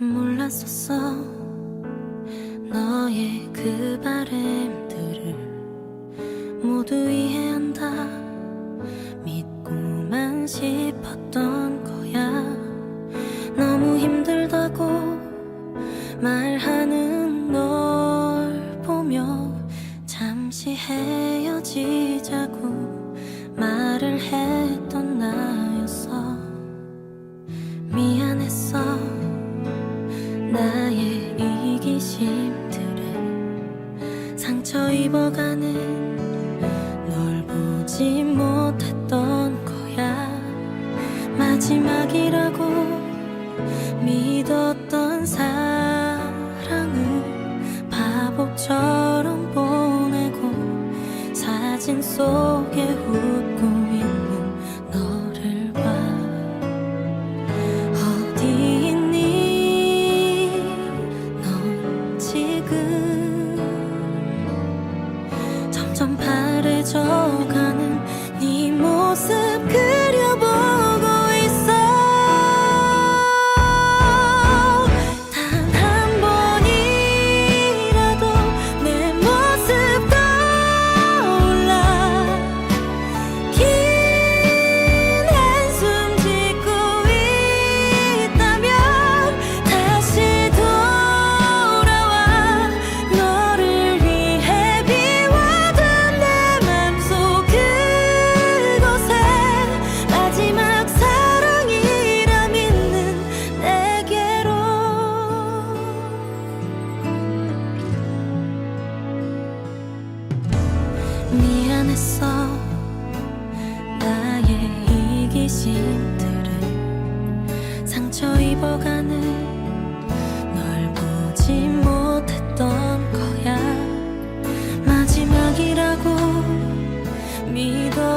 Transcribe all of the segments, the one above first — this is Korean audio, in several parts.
몰랐었어. 너의 그 바램들을 모두 이해한다. 잊지 못했던 거야. 마지막이라고 믿었던 사랑을 바보처럼 보내고 사진 속에 웃고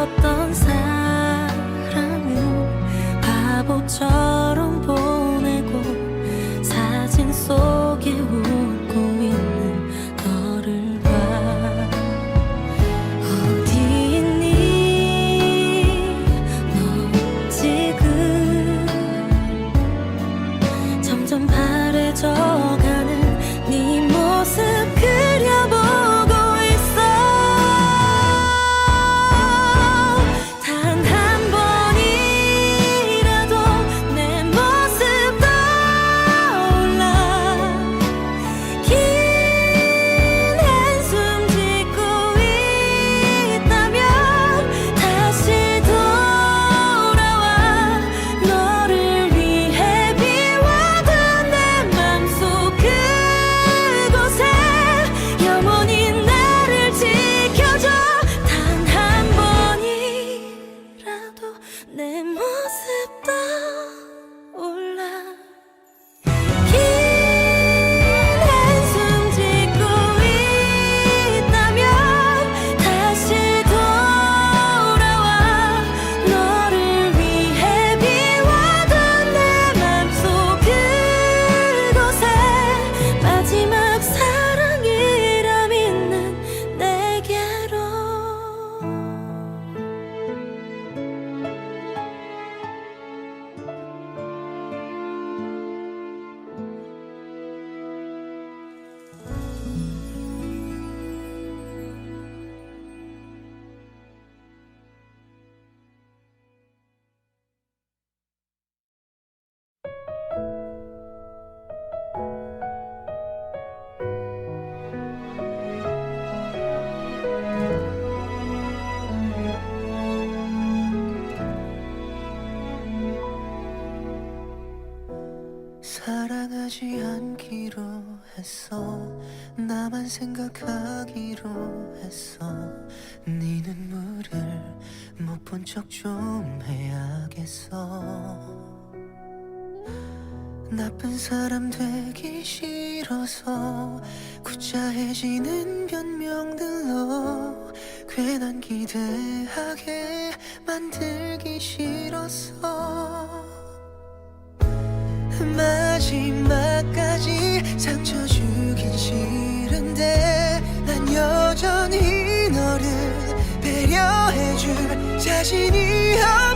어떤 사랑은 바보처럼 적좀해야겠어 나쁜 사람 되기 싫어서 구차해지는 변명들로 괜한 기대하게 만들기 싫어서 마지막까지 상처 주긴 싫어. 可惜你。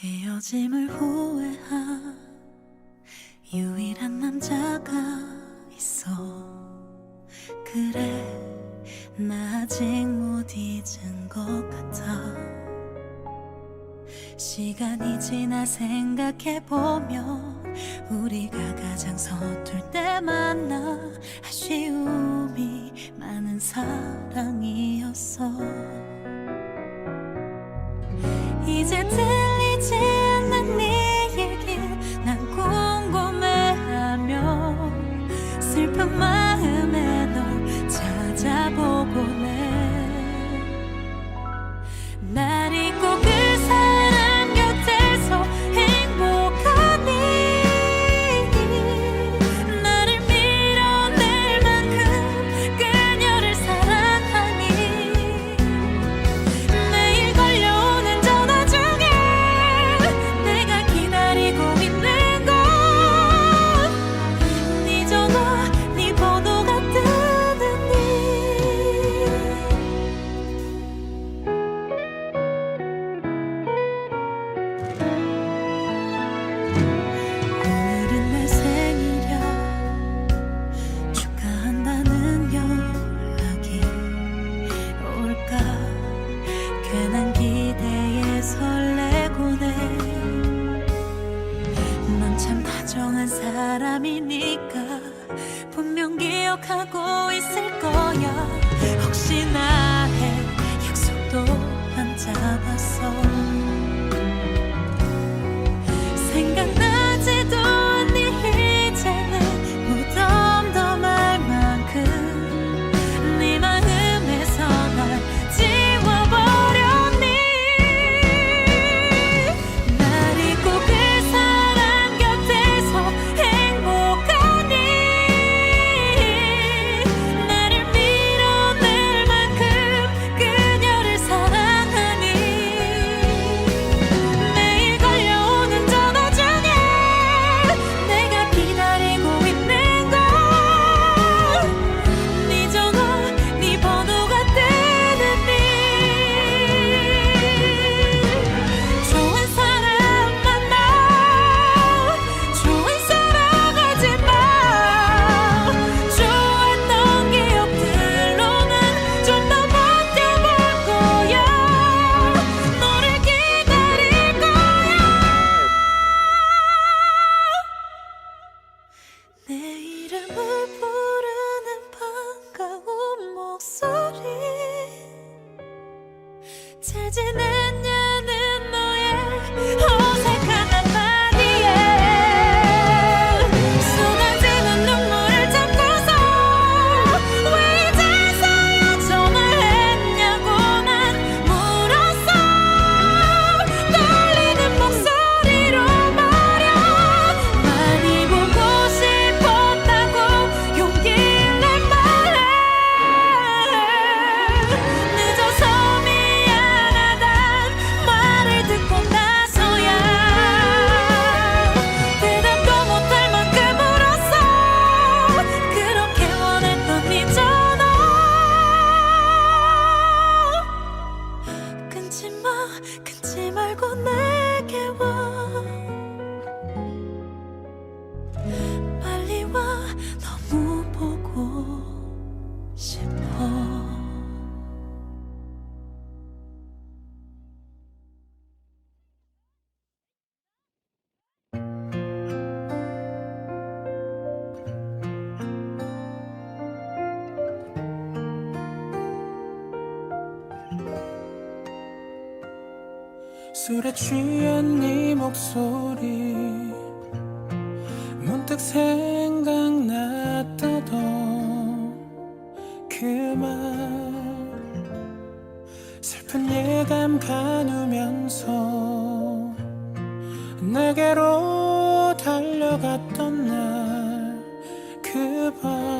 헤어짐을 후회한 유일한 남자가 있어. 그래 나 아직 못 잊은 것 같아. 시간이 지나 생각해보면 우리가 가장 서툴 때 만나 아쉬움이 많은 사랑. 취한 네 목소리. 문득 생각났다던 그 말. 슬픈 예감 가누면서 내게로 달려갔던 날 그 밤.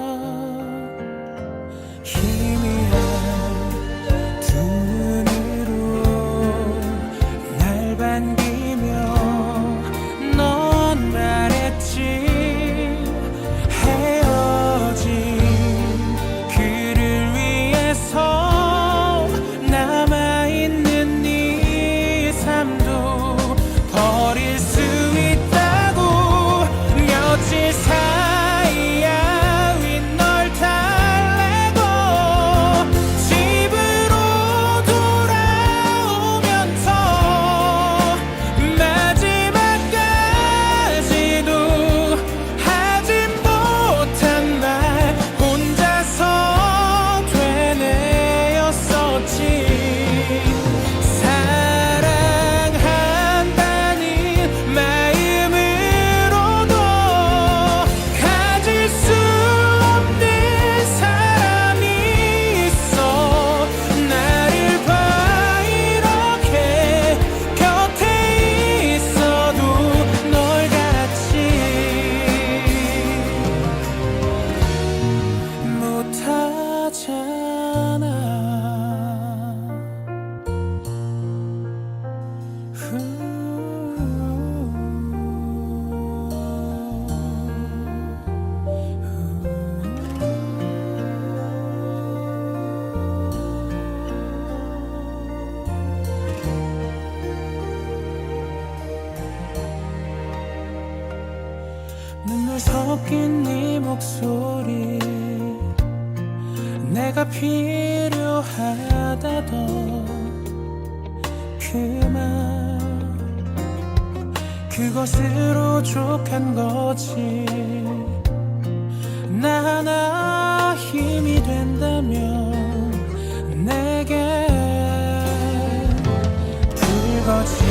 그것으로 족한 거지. 나 하나 힘이 된다면 내게 불거지.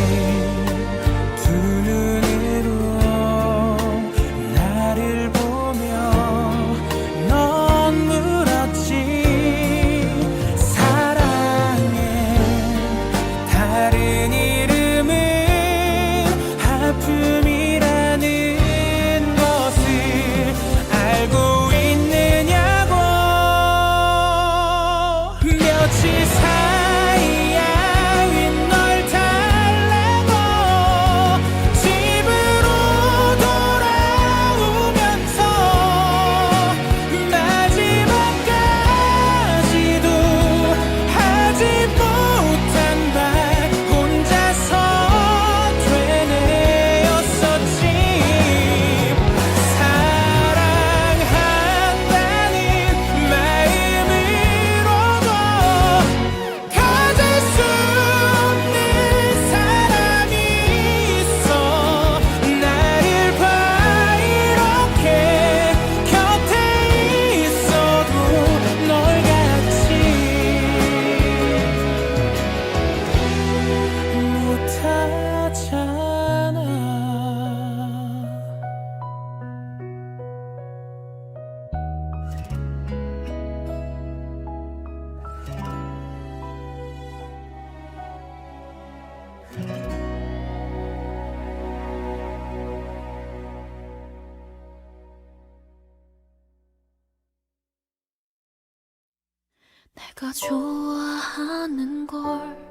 내가 좋아하는 걸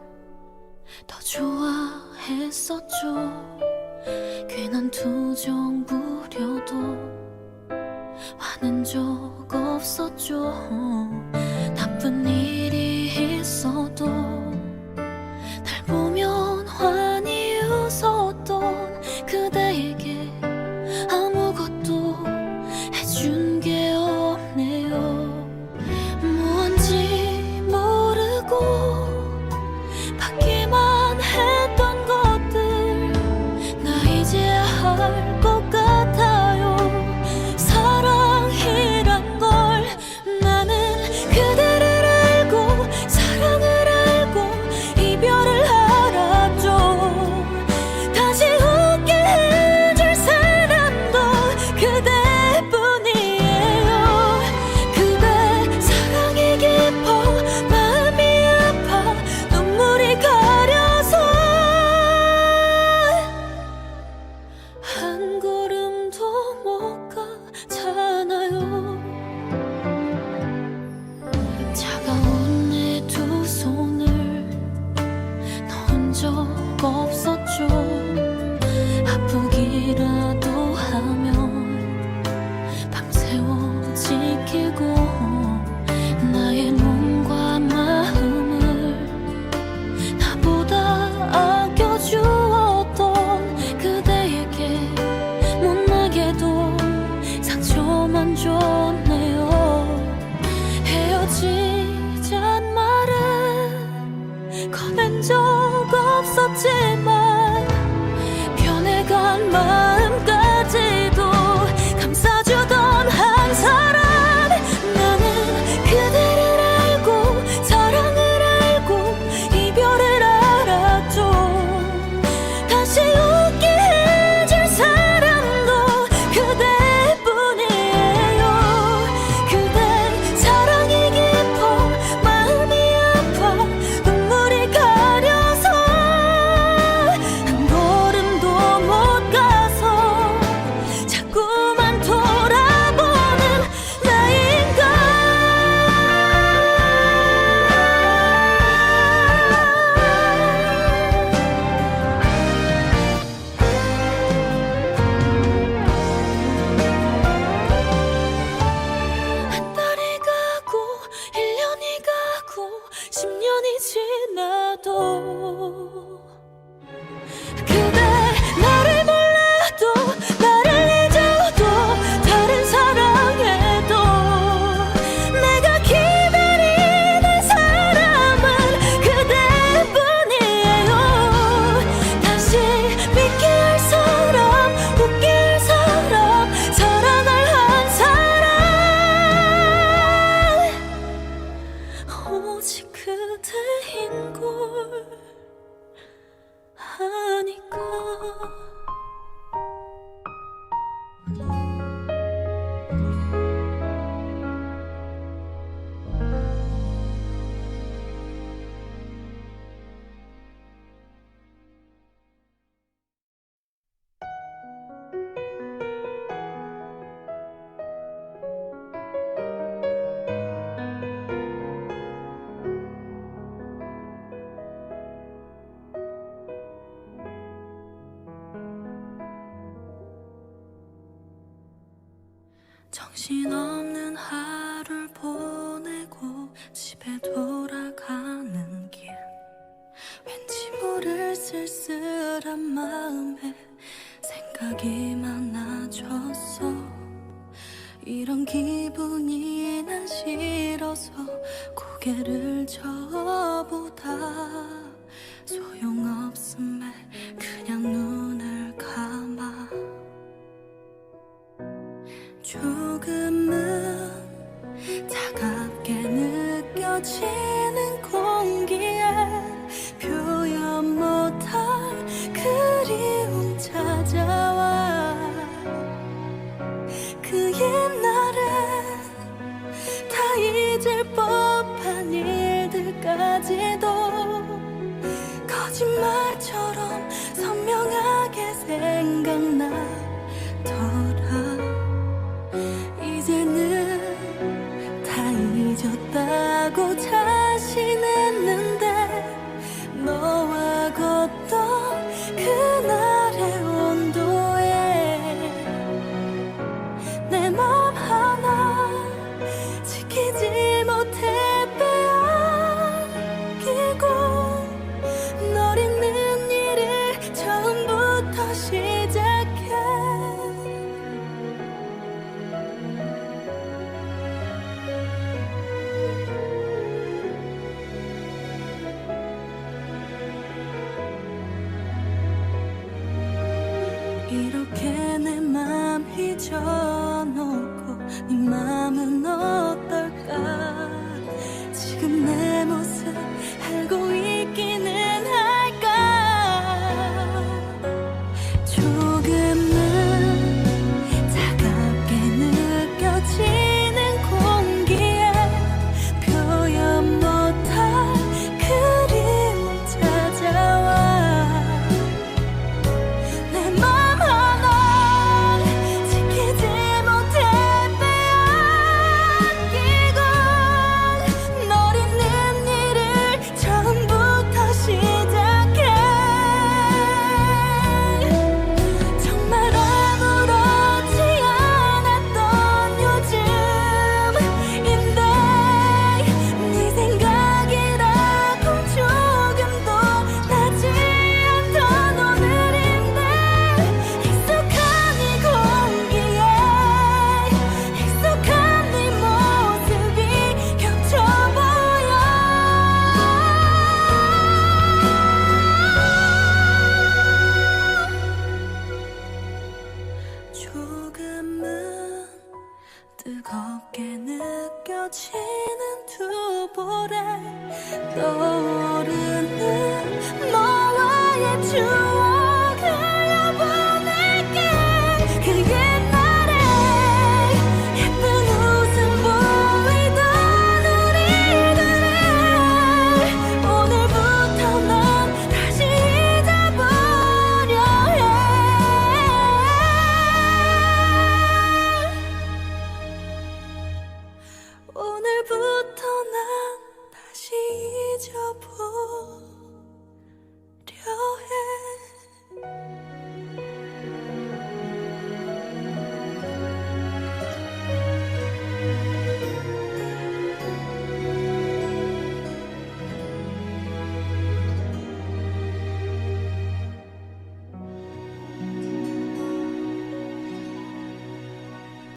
더 좋아했었죠. 괜한 투정 부려도 화는 적 없었죠. 어깨를 쳐. 잊어놓고 네 맘은 어